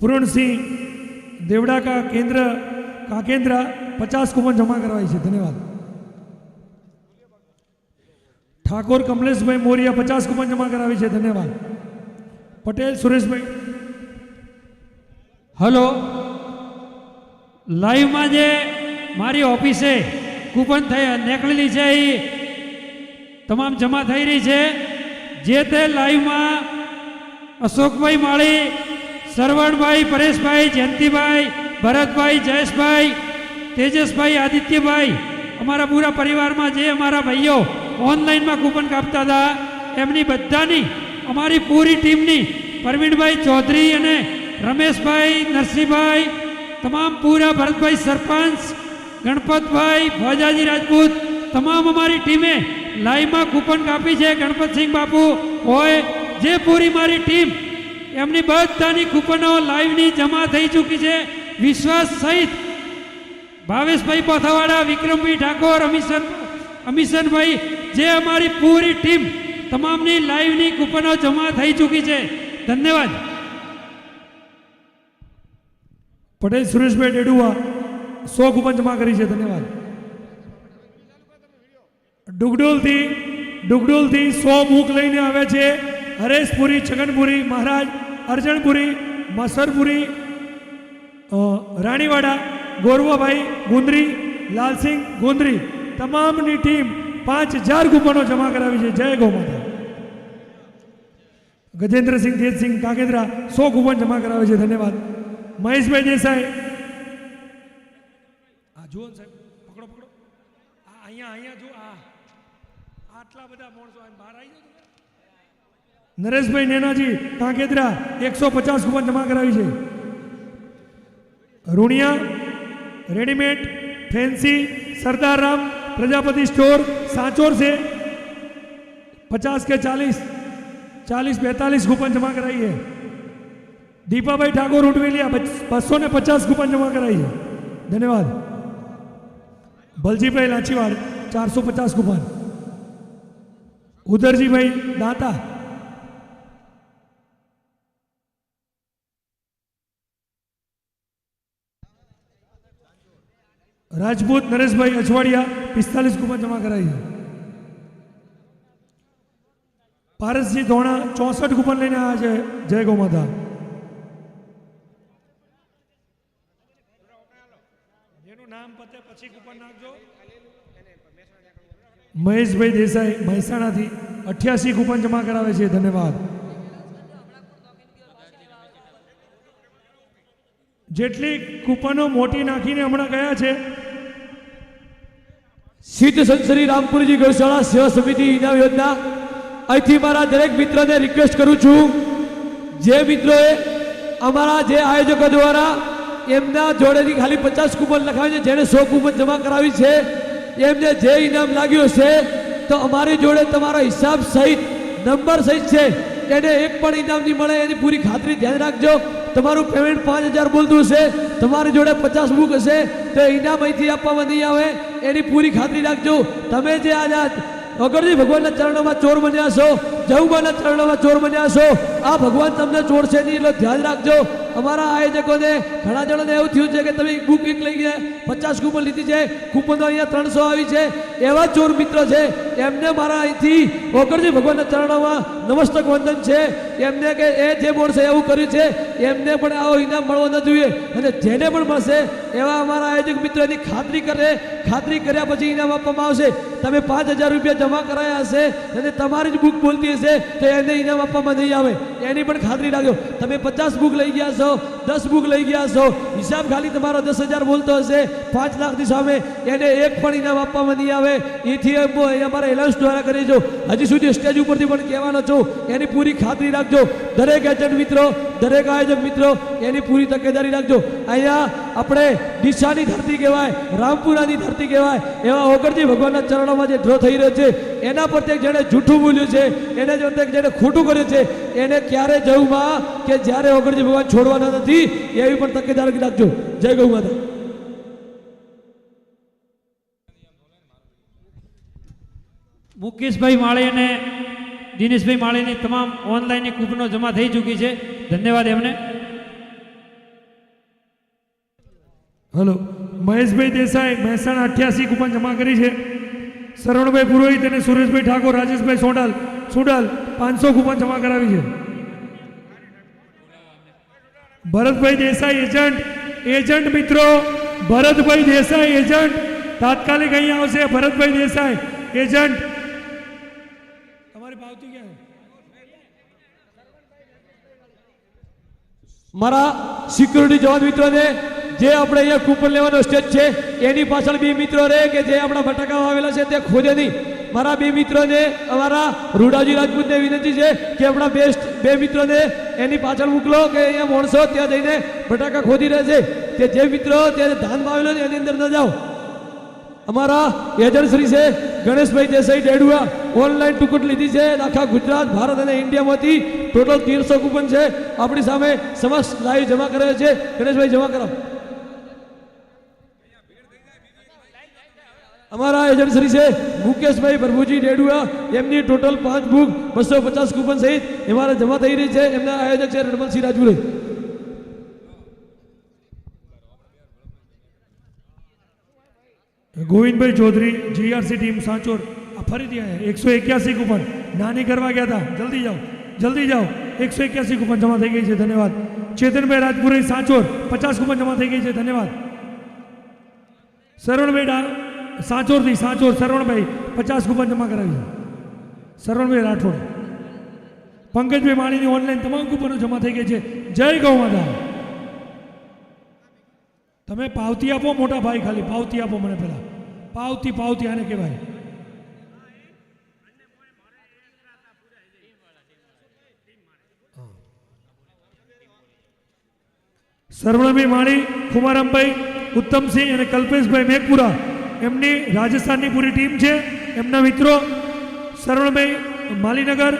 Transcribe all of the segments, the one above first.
પૂરણસિંહ દેવડા કા કેન્દ્ર કાકેન્દ્રા પચાસ કૂપન જમા કરવાઈ છે. ધન્યવાદ. ઠાકોર કમલેશભાઈ મોરિયા પચાસ કૂપન જમા કરાવી છે. ધન્યવાદ. પટેલ સુરેશભાઈ. હલો. લાઈવમાં જે મારી ઓફિસે કૂપન થઈ નીકળેલી છે એ તમામ જમા થઈ રહી છે. જે તે લાઈવમાં અશોકભાઈ માળી સરવણભાઈ, પરેશભાઈ, જયંતિભાઈ, ભરતભાઈ, જયેશભાઈ, તેજસભાઈ, આદિત્યભાઈ, અમારા પૂરા પરિવારમાં જે અમારા ભાઈઓ ઓનલાઈનમાં કૂપન કાપતા હતા, એમની બધાની, અમારી પૂરી ટીમની પરવીણભાઈ ચૌધરી અને રમેશભાઈ, નરસિંહભાઈ, તમામ પૂરા ભરતભાઈ સરપંચ, ગણપતભાઈ ભોજાજી રાજપૂત, તમામ અમારી ટીમે લાઈવમાં કૂપન કાપી છે. ગણપતસિંહ બાપુ હોય, જે પૂરી મારી ટીમ એમની બધાની કૂપનો લાઈવની જમા થઈ ચૂકી છે. વિશ્વાસ સહિત ભાવેશભાઈ પોથાવાડા, વિક્રમભાઈ ઠાકોર, અમીશન અમીશનભાઈ, જે અમારી પૂરી ટીમ તમામની લાઈવની કૂપનો જમા થઈ ચૂકી છે. ધન્યવાદ. પટેલ સુરેશભાઈ ડેડુઆ સો કૂપન જમા કરી છે, ધન્યવાદ. ડુગડોલથી ડુગડોલથી સો બુક લઈને આવે છે. હરેશપુરી, છગનપુરી મહારાજ અર્જણપુરી, મસરપુરી રાણીવાડા, ગોરવાભાઈ, ગુંદરી, લાલસિંહ ગુંદરી. તમામની ટીમ પાંચ હજાર કૂપનો જમા કરાવી છે. જય ગૌમાતા. ગજેન્દ્રસિંહ, તેજસિંહ કાકેદ્રા સો કૂપન જમા કરાવે છે. ધન્યવાદ. મહેશભાઈ દેસાઈ. આ જુઓ સાહેબ. પકડો પકડો. આ અહીંયા અહીંયા જો, આ, આટલા બધા માણસો બહાર આવી જાઓ. નરેશભાઈ નેનાજી કાંકેદ્રા એકસો પચાસ કુપન જમા કરાવી છે. Runiya, readymade, fancy, Sardar Ram, Prajapati store, Sanchore છે. પચાસ કે ચાલીસ ચાલીસ, બેતાલીસ કૂપન જમા કરાવી છે. દીપાભાઈ ઠાકોર ઉઠવેલિયા બસો ને પચાસ કૂપન જમા કરાવી છે. ધન્યવાદ. ભલજીભાઈ લાંચીવાડ ચારસો પચાસ કૂપન ઉદરજીભાઈ દાતા રાજપૂત નરેશભાઈ અછવાડિયા પિસ્તાલીસ કૂપન જમા કરાવી પારસજી ધોણા ચોસઠ કૂપન લઈને આવ્યા છે જય ગૌ માતા નામ પતે પછી કૂપન નાખજો. મહેશભાઈ દેસાઈ મહેસાણાથી અઠ્યાસી કૂપન જમા કરાવે છે ધન્યવાદ. જેટલી કૂપનો મોટી નાખીને હમણાં ગયા છે સિદ્ધ સંસરી રામપુરજી ગૌશાળા સેવા સમિતિ ઇનામ યોજના. અહીંથી મારા દરેક મિત્રને રિક્વેસ્ટ કરું છું. જે મિત્રોએ અમારા જે આયોજકો દ્વારા એમના જોડેથી ખાલી પચાસ કૂપન લખાવી છે, જેણે સો કૂપન જમા કરાવી છે, એમને જે ઇનામ લાગ્યું છે તો અમારી જોડે તમારો હિસાબ સહિત નંબર સહિત છે, એને એક પણ ઇનામ નહીં મળે, એની પૂરી ખાતરી ધ્યાન રાખજો. તમારું પેમેન્ટ પાંચ હજાર બોલતું હશે, તમારી જોડે પચાસ બુક હશે, તો ઇનામ અહીંથી આપવામાં નહીં આવે. એની પૂરી ખાતરી રાખજો. તમે જે આજે અગરજી ભગવાનના ચરણોમાં ચોર બન્યા છો જહુબાના ચરણોમાં ચોર બન્યા છો. આ ભગવાન તમને ચોરશે નહીં, એટલે ધ્યાન રાખજો. અમારા આયોજકોને ઘણા જણાને એવું થયું છે કે તમે બુક એક લઈ ગયા પચાસ કૂપન લીધી છે. કૂપનો અહીંયા ત્રણસો આવી છે. એવા ચોર મિત્રો છે, એમને મારા અહીંથી ઓગરજી ભગવાનના ચરણોમાં નમસ્તક વંદન છે. એમને કે એ જે માણસે એવું કર્યું છે, એમને પણ આવો ઇનામ મળવો ન જોઈએ. અને જેને પણ મળશે, એવા અમારા આયોજક મિત્રોની ખાતરી કરે, ખાતરી કર્યા પછી ઇનામ આપવામાં આવશે. તમે પાંચ હજાર રૂપિયા જમા કરાયા હશે, અને તમારી જ બુક બોલતી હશે. તો એને ઇનામ આપવામાં નહીં આવે. એની પણ ખાતરી રાખજો. તમે પચાસ બુક લઈ ગયા છો દસ બુક લઈ ગયા છો. હિસાબ ખાલી તમારો દસ હજાર બોલતો હશે. પાંચ લાખની સામે એને એક પણ ઇનામ આપવામાં નહીં આવે. એથી અમારા એલાઉન્સ દ્વારા કરી જો. હજી સુધી સ્ટેજ ઉપરથી પણ કહેવાનો છું, એની પૂરી ખાતરી રાખજો. દરેક એજન્ટ મિત્રો, દરેક આયોજક મિત્રો, એની પૂરી તકેદારી રાખજો. અહીંયા આપણે ડીસાની ધરતી કહેવાય, રામપુરાની ધરતી કહેવાય, એવા ઓગણજી ભગવાનના ચરણોમાં જે ડ્રો થઈ રહ્યો છે, એના પ્રત્યે જેણે જૂઠું બોલ્યું છે, એને પ્રત્યે જેણે ખોટું કર્યું છે એને ક્યારે જવું કે જ્યારે ઓગણજી ભગવાન છોડવાના નથી એવી પણ તકેદારી રાખજો. જય ગૌ માતા. મુકેશભાઈ માળી અને દિનેશભાઈ માળીની તમામ ઓનલાઈનની કૂપનો જમા થઈ ચૂકી છે. ધન્યવાદ એમને. હલો. મહેશભાઈ દેસાઈ મહેસાણા અઠ્યાસી કૂપન જમા કરી છે. શરણભાઈ પુરોહિત અને સુરેશભાઈ ઠાકોર રાજેશભાઈ સોડાલ સુડાલ પાંચસો કૂપન જમા કરાવી છે. ભરતભાઈ દેસાઈ એજન્ટ એજન્ટ મિત્રો, ભરતભાઈ દેસાઈ એજન્ટ, તાત્કાલિક અહીંયા આવશે ભરતભાઈ દેસાઈ એજન્ટ. તમારી પાવતી ક્યાં મારા સિક્યુરિટી જવાન મિત્રોને, જે આપણે અહીંયા કૂપન લેવાનો સ્ટેજ છે, એની પાછળ બે મિત્રો રહે કે જે આપણા બટાકા આવેલા છે તે ખોદે નહીં. મારા બે મિત્રોને, અમારા રૂડાજી રાજપૂતને વિનંતી છે કે આપણા બેસ્ટ બે મિત્રોને એની પાછળ મોકલો, કે અહીંયા માણસો ત્યાં જઈને બટાકા ખોદી રહે છે. કે જે મિત્રો ત્યારે ધાનમાં આવેલો છે, એની અંદર ન જાઓ. અમારા એજન્ટ છે, ગણેશભાઈ દેસાઈ ડેડુઆ ઓનલાઈન ટિકિટ લીધી છે આખા ગુજરાત, ભારત અને ઇન્ડિયામાંથી ટોટલ તેરસો કૂપન છે. આપણી સામે સમક્ષ લાઈવ જમા કરે છે. ગણેશભાઈ, જમા કરો અમારા એજન્ટ શ્રી છે મુકેશભાઈ પ્રભુજી ડેડુઆ, એમની ટોટલ પાંચ બુક બસો પચાસ કૂપન સહિત અમારે જમા થઈ રહી છે. એમના આયોજક છે Ranmalsinh રાજુરે. Govindbhai Chaudhary GRC team Sanchore. આ ફરીથી આવ્યા એકસો એક્યાસી કૂપન. નાની કરવા ગયા હતા. જલ્દી જાઓ. જલ્દી જાઓ. એકસો એક્યાસી કૂપન જમા થઈ ગઈ છે. ધન્યવાદ. ચેતનભાઈ રાજપુરી સાંચોર. પચાસ કૂપન જમા થઈ ગઈ છે. ધન્યવાદ. સરવણભાઈ ડા સાંચોરથી સાચોર શરવણભાઈ પચાસ કૂપન જમા કરાવી. શરવણભાઈ રાઠોડ. પંકજભાઈ માણીની ઓનલાઈન તમામ કૂપનો જમા થઈ ગઈ છે. જય ગૌ માતા. તમે પાવતી આપો મોટા ભાઈ ખાલી, પાવતી આપો મને પેલા. પાવતી પાવતી આને કહેવાય. સરવણભાઈ માણી કુમારામભાઈ ઉત્તમસિંહ અને કલ્પેશભાઈ મેઘપુરા. એમની રાજસ્થાનની પૂરી ટીમ છે. એમના મિત્રો સરવણભાઈ માલીનગર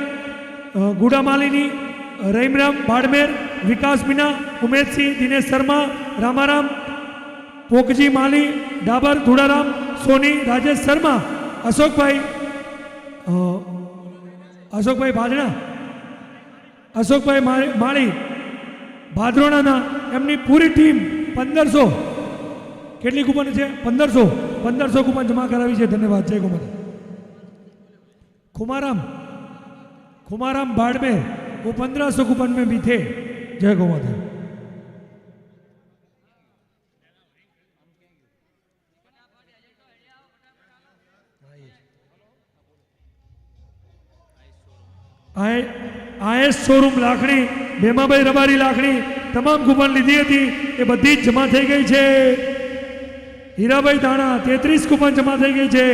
ગુડા માલિની રહીમરામ બાડમેર, વિકાસ મીના, ઉમેશસિંહ, દિનેશ શર્મા, રામારામ, પોકજી માલી, ડાબર ધુડારામ, સોની, રાજેશ શર્મા, અશોકભાઈ અશોકભાઈ ભાજણા, અશોકભાઈ માળી, ભાદરોણાના, એમની પૂરી ટીમ પંદરસો, કેટલી કૂપન છે? પંદરસો. પંદરસો કૂપન જમા કરાવી છે ધન્યવાદ જય કુમાર खुमाराम खुमाराम बाड़मेर वो पंद्रह सौ कूपन में भी थे जय गौ माता આઈએસ શોરૂમ લાખણી ભેમાભાઈ રબારી લાખણી તમામ કૂપન લીધી હતી એ બધી જ જમા થઈ ગઈ છે હીરાભાઈ ધાણા, તેત્રીસ કુપન જમા થઈ ગઈ છે.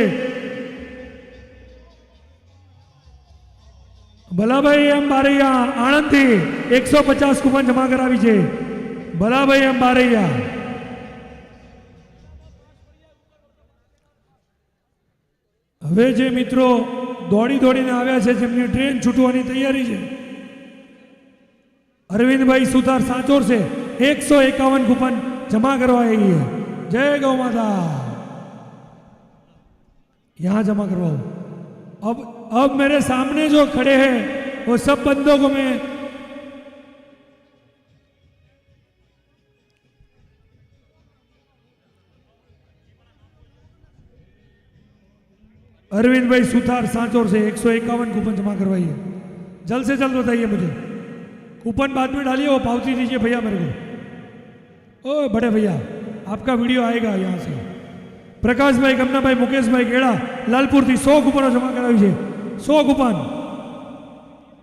ભલાભાઈ એમ બારૈયા, આણંદથી એકસો પચાસ કુપન જમા કરાવી છે. ભલાભાઈ એમ બારૈયા. હવે જે મિત્રો દોડી દોડીને આવ્યા છે, જેમની ટ્રેન છૂટવાની તૈયારી છે. અરવિંદભાઈ સુથાર સાચોર છે, એકસો એકાવન કૂપન જમા કરવા આવી ગયા. जय गौ माता। यहाँ जमा करवाओ। अब अब मेरे सामने जो खड़े हैं, वो सब बंदों को मैं अरविंद भाई सुथार सांचौर से एक सौ इक्यावन कूपन जमा करवाइए। जल्द से जल्द बताइए मुझे। कूपन बाद में डालिए वो पावती दीजिए भैया मेरे को। ओ, बड़े भैया। आपका वीडियो आएगा यहाँ से प्रकाश भाई गमना भाई मुकेश भाई गेड़ा लालपुर थी सौ कूपनो जमा करावी છે સો કૂપન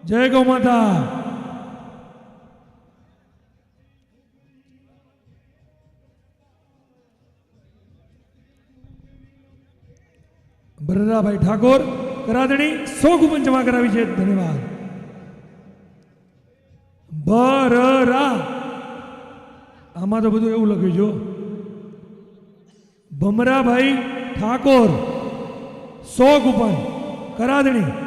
જય ગૌ માતા બરરાભાઈ ઠાકોર કરાદણી સો કૂપન જમા કરાવી છે ધન્યવાદ બરરા આમાં તો બધું એવું લખ્યું જો ભમરાભાઈ ઠાકોર સો ગુપન કરાદણી.